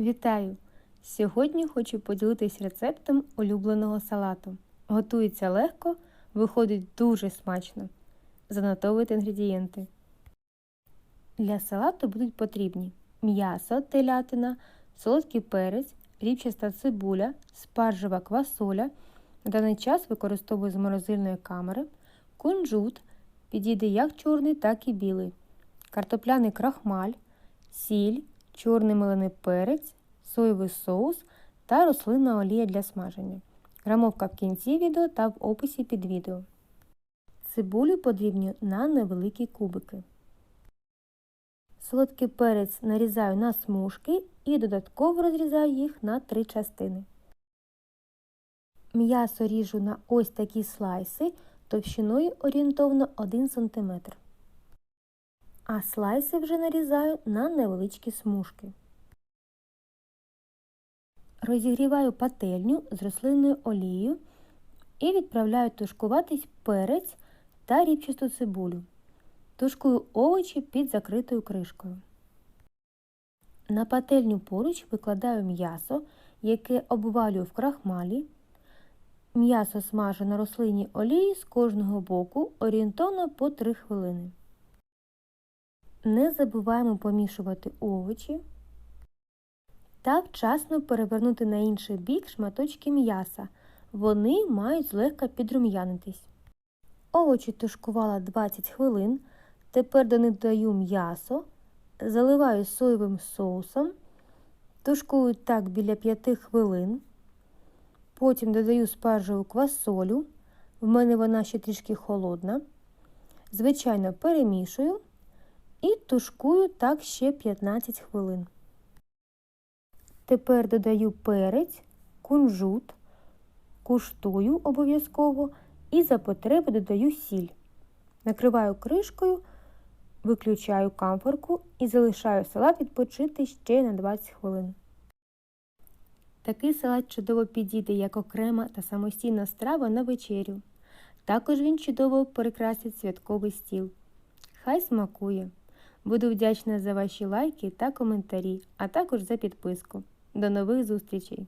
Вітаю! Сьогодні хочу поділитись рецептом улюбленого салату. Готується легко, виходить дуже смачно. Занотовуйте інгредієнти. Для салату будуть потрібні м'ясо, телятина, солодкий перець, ріпчаста цибуля, спаржева квасоля. На даний час використовую з морозильної камери, кунжут, підійде як чорний, так і білий, картопляний крахмаль, сіль, чорний мелений перець, соєвий соус та рослинна олія для смаження. Грамовка в кінці відео та в описі під відео. Цибулю подрібню на невеликі кубики. Солодкий перець нарізаю на смужки і додатково розрізаю їх на три частини. М'ясо ріжу на ось такі слайси товщиною орієнтовно 1 см. А слайси вже нарізаю на невеличкі смужки. Розігріваю пательню з рослинною олією і відправляю тушкуватись перець та ріпчасту цибулю. Тушкую овочі під закритою кришкою. На пательню поруч викладаю м'ясо, яке обвалюю в крахмалі. М'ясо смажу на рослинній олії з кожного боку орієнтовно по 3 хвилини. Не забуваємо помішувати овочі та вчасно перевернути на інший бік шматочки м'яса. Вони мають злегка підрум'янитись. Овочі тушкувала 20 хвилин. Тепер до них додаю м'ясо, заливаю соєвим соусом, тушкую так біля 5 хвилин. Потім додаю спаржеву квасолю. В мене вона ще трішки холодна. Звичайно, перемішую і тушкую так ще 15 хвилин. Тепер додаю перець, кунжут, куштую обов'язково і за потреби додаю сіль. Накриваю кришкою, виключаю камфорку і залишаю салат відпочити ще на 20 хвилин. Такий салат чудово підійде як окрема та самостійна страва на вечерю. Також він чудово прикрасить святковий стіл. Хай смакує! Буду вдячна за ваші лайки та коментарі, а також за підписку. До нових зустрічей!